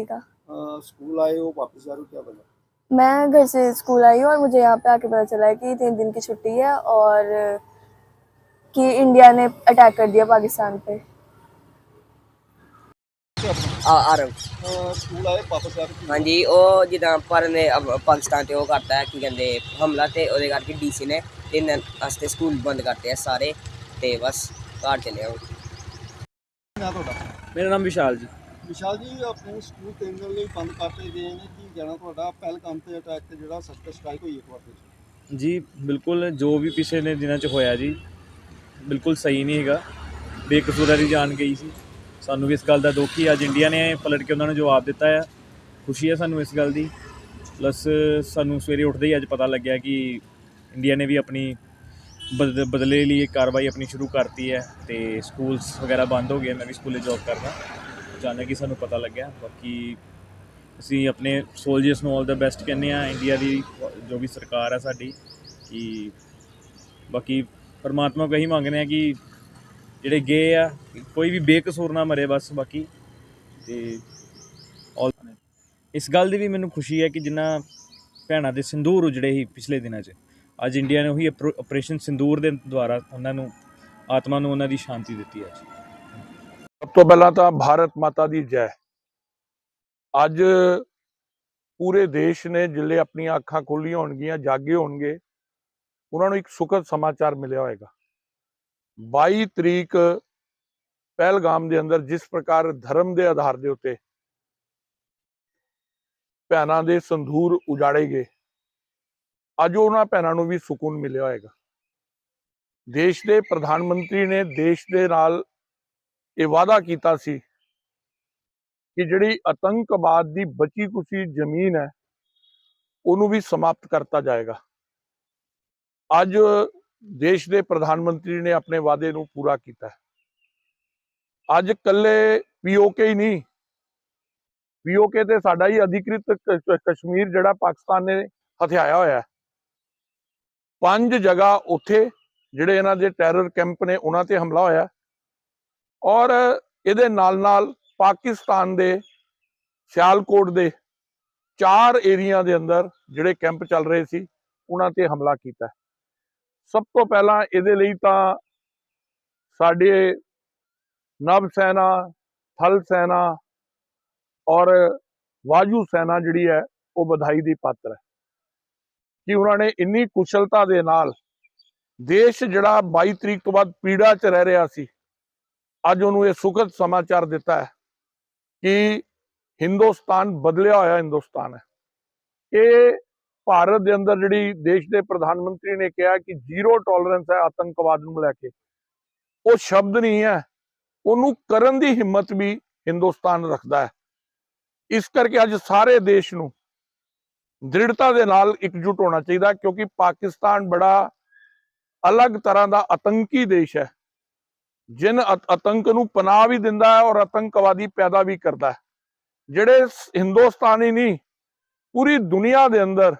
कृतिका अ, school आए हो वापस जा रहे हो क्या बना मैं घर से स्कूल आई हूँ और मुझे यहाँ पे आके पता चला है कि तीन दिन की छुट्टी है और कि इंडिया ने अटैक कर दिया पाकिस्तान पे ਆ ਆਰਮ अ, स्कूल आए वापस जा रहे हो ਹਾਂਜੀ ਉਹ ਜਿੱਦਾਂ ਭਾਰਤ ਨੇ ਅਬ- ਪਾਕਿਸਤਾਨ ਤੇ ਉਹ ਕਰਤਾ ਹੈ ਕੀ ਕਹਿੰਦੇ ਹਮਲਾ ਤੇ ਉਹਦੇ ਕਰਕੇ ਡੀਸੀ ਨੇ ਤਿੰਨ ਦਿਨ ਵਾਸਤੇ ਸਕੂਲ ਬੰਦ ਕਰਤੇ ਆ ਸਾਰੇ ਤੇ ਬਸ ਘਰ ਚਲੇ ਆਓ ਨਾ ਤੁਹਾਡਾ ਮੇਰਾ ਨਾਮ ਵਿਸ਼ਾਲ ਜੀ ਵਿਸ਼ਾਲ ਜੀ, ਆਪਣੇ ਸਕੂਲ ਤਿੰਨ ਦਿਨ ਲਈ ਬੰਦ ਕਰਤੇ ਗਏ ਨੇ। ਕੀ ਕਹਿਣਾ ਤੁਹਾਡਾ? ਪਹਿਲਗਾਮ ਤੇ ਅਟੈਕ ਤੇ ਜਿਹੜਾ ਸਸਪੈਕਟ ਸਟ੍ਰਾਈਕ ਹੋਈ ਇੱਕ ਵਾਰ ਤੇ ਜੀ, ਬਿਲਕੁਲ ਜੋ ਵੀ ਪਿਛਲੇ ਦਿਨਾਂ 'ਚ ਹੋਇਆ ਜੀ, ਬਿਲਕੁਲ ਸਹੀ ਨਹੀਂ ਹੈਗਾ। ਬੇਕਸੂਰਾਂ ਜਾਣ ਗਈ ਸੀ। ਸਾਨੂੰ ਵੀ ਇਸ ਗੱਲ ਦਾ ਦੁੱਖ ਹੀ ਅੱਜ ਇੰਡੀਆ ਨੇ ਪਲਟ ਕੇ ਉਹਨਾਂ ਨੂੰ ਜਵਾਬ ਦਿੱਤਾ ਆ। ਖੁਸ਼ੀ ਹੈ ਸਾਨੂੰ ਇਸ ਗੱਲ ਦੀ। ਪਲੱਸ ਸਾਨੂੰ ਸਵੇਰੇ ਉੱਠਦੇ ਹੀ ਅੱਜ ਪਤਾ ਲੱਗਿਆ ਕਿ ਇੰਡੀਆ ਨੇ ਵੀ ਆਪਣੀ ਬਦ- ਬਦਲੇ ਲਈ ਇੱਕ ਕਾਰਵਾਈ ਆਪਣੀ ਸ਼ੁਰੂ ਕਰਤੀ ਹੈ ਤੇ ਸਕੂਲਸ ਵਗੈਰਾ ਬੰਦ ਹੋ ਗਏ। ਮੈਂ ਵੀ ਸਕੂਲੇ ਜੌਬ ਕਰਦਾ। ਅਚਾਨਕ ਹੀ ਸਾਨੂੰ ਪਤਾ ਲੱਗਿਆ। ਬਾਕੀ ਅਸੀਂ ਆਪਣੇ ਸੋਲਜਰਸ ਨੂੰ ਆਲ ਦਾ ਬੈਸਟ ਕਹਿੰਦੇ ਆ ਇੰਡੀਆ ਦੀ ਜੋ ਵੀ ਸਰਕਾਰ ਆ ਸਾਡੀ, ਕਿ ਬਾਕੀ ਪਰਮਾਤਮਾ ਕੋ ਇਹੀ ਮੰਗਦੇ ਆ ਕਿ ਜਿਹੜੇ ਗਏ ਆ, ਕੋਈ ਵੀ ਬੇਕਸੂਰ ਨਾ ਮਰੇ ਬਸ ਬਾਕੀ। ਤੇ ਇਸ ਗੱਲ ਦੀ ਵੀ ਮੈਨੂੰ ਖੁਸ਼ੀ ਹੈ ਕਿ ਜਿੰਨਾ ਭੈਣਾਂ ਦੇ ਸਿੰਦੂਰ ਉਜੜੇ ਸੀ ਪਿਛਲੇ ਦਿਨਾਂ 'ਚ। ਅੱਜ ਇੰਡੀਆ ਨੇ ਉਹੀ ਆਪਰ- ਆਪਰੇਸ਼ਨ ਸਿੰਦੂਰ ਦੇ ਦੁਆਰਾ ਉਹਨਾਂ ਨੂੰ, ਆਤਮਾ ਨੂੰ ਉਹਨਾਂ ਦੀ ਸ਼ਾਂਤੀ ਦਿੱਤੀ ਹੈ। ਸਭ ਤੋਂ ਪਹਿਲਾਂ ਤਾਂ ਭਾਰਤ ਮਾਤਾ ਦੀ ਜੈ। ਅੱਜ ਪੂਰੇ ਦੇਸ਼ ਨੇ ਜਿੱਲੇ ਆਪਣੀਆਂ ਅੱਖਾਂ ਖੋਲੀਆਂ ਹੋਣਗੀਆਂ, ਜਾਗੇ ਹੋਣਗੇ। ਉਹਨਾਂ ਨੂੰ ਇੱਕ ਸੁਖਦ ਸਮਾਚਾਰ ਮਿਲਿਆ ਹੋਵੇਗਾ 22 ਤਰੀਕ ਪਹਿਲਗਾਮ ਦੇ ਅੰਦਰ ਜਿਸ ਪ੍ਰਕਾਰ ਧਰਮ ਦੇ ਆਧਾਰ ਦੇ ਉੱਤੇ ਭੈਣਾਂ ਦੇ ਸੰਧੂਰ ਉਜਾੜੇ ਗਏ, ਅੱਜ ਉਹਨਾਂ ਭੈਣਾਂ ਨੂੰ ਵੀ ਸਕੂਨ ਮਿਲਿਆ ਹੋਵੇਗਾ ਦੇਸ਼ ਦੇ ਪ੍ਰਧਾਨ ਮੰਤਰੀ ਨੇ ਦੇਸ਼ ਦੇ ਨਾਲ ਇਹ ਵਾਅਦਾ ਕੀਤਾ ਸੀ ਕਿ ਜਿਹੜੀ ਆਤੰਕਵਾਦ ਦੀ ਬਚੀ ਕੁਚੀ ਜ਼ਮੀਨ ਹੈ, ਉਹਨੂੰ ਵੀ ਸਮਾਪਤ ਕਰਤਾ ਜਾਏਗਾ। ਅੱਜ ਦੇਸ਼ ਦੇ ਪ੍ਰਧਾਨ ਮੰਤਰੀ ਨੇ ਆਪਣੇ ਵਾਅਦੇ ਨੂੰ ਪੂਰਾ ਕੀਤਾ। ਹੈ ਅੱਜ ਕੱਲੇ ਪੀਓਕੇ ਹੀ ਨਹੀਂ ਪੀਓਕੇ ਤੇ ਸਾਡਾ ਹੀ ਅਧਿਕ੍ਰਿਤ ਕਸ਼ਮੀਰ ਜਿਹੜਾ ਪਾਕਿਸਤਾਨ ਨੇ ਹਥਿਆਇਆ ਹੋਇਆ ਪੰਜ ਜਗ੍ਹਾ ਉੱਥੇ ਜਿਹੜੇ ਇਹਨਾਂ ਦੇ ਟੈਰਰ ਕੈਂਪ ਨੇ, ਉਹਨਾਂ ਤੇ ਹਮਲਾ ਹੋਇਆ। ਔਰ ਇਹਦੇ ਨਾਲ ਨਾਲ ਪਾਕਿਸਤਾਨ ਦੇ ਸਿਆਲਕੋਟ ਦੇ ਚਾਰ ਏਰੀਆ ਦੇ ਅੰਦਰ ਜਿਹੜੇ ਕੈਂਪ ਚੱਲ ਰਹੇ ਸੀ, ਉਹਨਾਂ ਤੇ ਹਮਲਾ ਕੀਤਾ ਸਭ ਤੋਂ ਪਹਿਲਾਂ ਇਹਦੇ ਲਈ ਤਾਂ ਸਾਡੇ ਨਵ ਸੈਨਾ, ਥਲ ਸੈਨਾ ਔਰ ਵਾਯੂ ਸੈਨਾ ਜਿਹੜੀ ਹੈ, ਉਹ ਵਧਾਈ ਦੀ ਪਾਤਰ ਹੈ। ਕਿ ਉਹਨਾਂ ਨੇ ਇੰਨੀ ਕੁਸ਼ਲਤਾ ਦੇ ਨਾਲ ਦੇਸ਼ ਜਿਹੜਾ 22 ਤਰੀਕ ਤੋਂ ਬਾਅਦ ਪੀੜਾ 'ਚ ਰਹਿ ਰਿਹਾ ਸੀ ਅੱਜ ਉਹਨੂੰ ਇਹ ਸੁਖਦ ਸਮਾਚਾਰ ਦਿੱਤਾ ਹੈ ਕਿ ਹਿੰਦੁਸਤਾਨ ਬਦਲਿਆ ਹੋਇਆ ਹਿੰਦੁਸਤਾਨ ਹੈ। ਇਹ ਭਾਰਤ ਦੇ ਅੰਦਰ ਜਿਹੜੀ ਦੇਸ਼ ਦੇ ਪ੍ਰਧਾਨ ਮੰਤਰੀ ਨੇ ਕਿਹਾ ਕਿ ਜ਼ੀਰੋ ਟੋਲਰੈਂਸ ਹੈ ਆਤੰਕਵਾਦ ਨੂੰ ਲੈ ਕੇ, ਉਹ ਸ਼ਬਦ ਨਹੀਂ ਹੈ। ਉਹਨੂੰ ਕਰਨ ਦੀ ਹਿੰਮਤ ਵੀ ਹਿੰਦੁਸਤਾਨ ਰੱਖਦਾ ਹੈ। ਇਸ ਕਰਕੇ ਅੱਜ ਸਾਰੇ ਦੇਸ਼ ਨੂੰ ਦ੍ਰਿੜਤਾ ਦੇ ਨਾਲ ਇਕਜੁੱਟ ਹੋਣਾ ਚਾਹੀਦਾ ਕਿਉਂਕਿ ਪਾਕਿਸਤਾਨ ਬੜਾ ਅਲੱਗ ਤਰ੍ਹਾਂ ਦਾ ਆਤੰਕੀ ਦੇਸ਼ ਹੈ। ਜਿਨ ਅਤ- ਆਤੰਕ ਨੂੰ ਪਨਾਹ ਵੀ ਦਿੰਦਾ ਹੈ ਔਰ ਆਤੰਕਵਾਦੀ ਪੈਦਾ ਵੀ ਕਰਦਾ ਹੈ। ਜਿਹੜੇ ਹਿੰਦੁਸਤਾਨੀ ਨਹੀਂ ਪੂਰੀ ਦੁਨੀਆ ਦੇ ਅੰਦਰ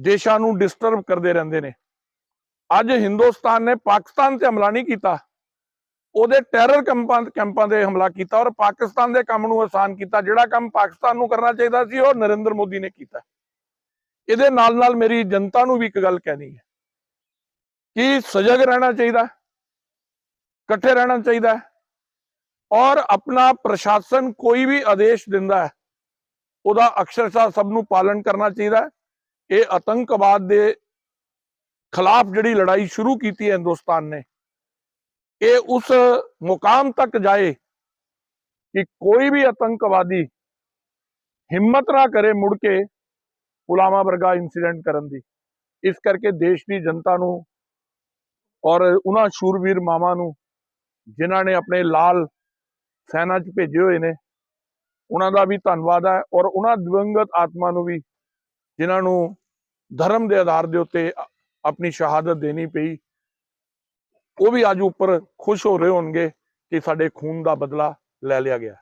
ਦੇਸ਼ਾਂ ਨੂੰ ਡਿਸਟਰਬ ਕਰਦੇ ਰਹਿੰਦੇ ਨੇ। ਅੱਜ ਹਿੰਦੁਸਤਾਨ ਨੇ ਪਾਕਿਸਤਾਨ ਤੇ ਹਮਲਾ ਨਹੀਂ ਕੀਤਾ। ਉਹਦੇ ਟੈਰਰ ਕੈਂਪਾਂ ਕੈਂਪਾਂ ਤੇ ਹਮਲਾ ਕੀਤਾ ਔਰ ਪਾਕਿਸਤਾਨ ਦੇ ਕੰਮ ਨੂੰ ਆਸਾਨ ਕੀਤਾ। ਜਿਹੜਾ ਕੰਮ ਪਾਕਿਸਤਾਨ ਨੂੰ ਕਰਨਾ ਚਾਹੀਦਾ ਸੀ, ਉਹ ਨਰਿੰਦਰ ਮੋਦੀ ਨੇ ਕੀਤਾ। ਇਹਦੇ ਨਾਲ ਨਾਲ ਮੇਰੀ ਜਨਤਾ ਨੂੰ ਵੀ ਇੱਕ ਗੱਲ ਕਹਿਣੀ ਹੈ ਕਿ ਸਜਗ ਰਹਿਣਾ ਚਾਹੀਦਾ। ਇਕੱਠੇ ਰਹਿਣਾ ਚਾਹੀਦਾ ਹੈ। ਔਰ ਆਪਣਾ ਪ੍ਰਸ਼ਾਸਨ ਕੋਈ ਵੀ ਆਦੇਸ਼ ਦਿੰਦਾ ਹੈ, ਉਹਦਾ ਅਕਸ਼ਰਸ਼ਾ ਸਭ ਨੂੰ ਪਾਲਣ ਕਰਨਾ ਚਾਹੀਦਾ ਹੈ। ਇਹ ਆਤੰਕਵਾਦ ਦੇ ਖਿਲਾਫ ਜਿਹੜੀ ਲੜਾਈ ਸ਼ੁਰੂ ਕੀਤੀ ਹੈ ਹਿੰਦੁਸਤਾਨ ਨੇ, ਇਹ ਉਸ ਮੁਕਾਮ ਤੱਕ ਜਾਏ ਕਿ ਕੋਈ ਵੀ ਆਤੰਕਵਾਦੀ ਹਿੰਮਤ ਨਾ ਕਰੇ ਮੁੜ ਕੇ ਪੁਲਾਮਾ ਵਰਗਾ ਇਨਸੀਡੈਂਟ ਕਰਨ ਦੀ। ਇਸ ਕਰਕੇ ਦੇਸ਼ ਦੀ ਜਨਤਾ ਨੂੰ ਔਰ ਉਹਨਾਂ ਸ਼ੂਰਵੀਰ ਮਾਵਾਂ ਨੂੰ ਜਿਨ੍ਹਾਂ ਨੇ ਆਪਣੇ ਲਾਲ ਸੈਨਾ 'ਚ ਭੇਜੇ ਹੋਏ ਨੇ, ਉਹਨਾਂ ਦਾ ਵੀ ਧੰਨਵਾਦ ਹੈ ਔਰ ਉਹਨਾਂ ਦਿਵੰਗਤ ਆਤਮਾ ਨੂੰ ਵੀ ਜਿਨ੍ਹਾਂ ਨੂੰ ਧਰਮ ਦੇ ਆਧਾਰ ਦੇ ਉੱਤੇ ਆਪਣੀ ਸ਼ਹਾਦਤ ਦੇਣੀ ਪਈ, ਉਹ ਵੀ ਅੱਜ ਉੱਪਰ ਖੁਸ਼ ਹੋ ਰਹੇ ਹੋਣਗੇ ਕਿ ਸਾਡੇ ਖੂਨ ਦਾ ਬਦਲਾ ਲੈ ਲਿਆ ਗਿਆ।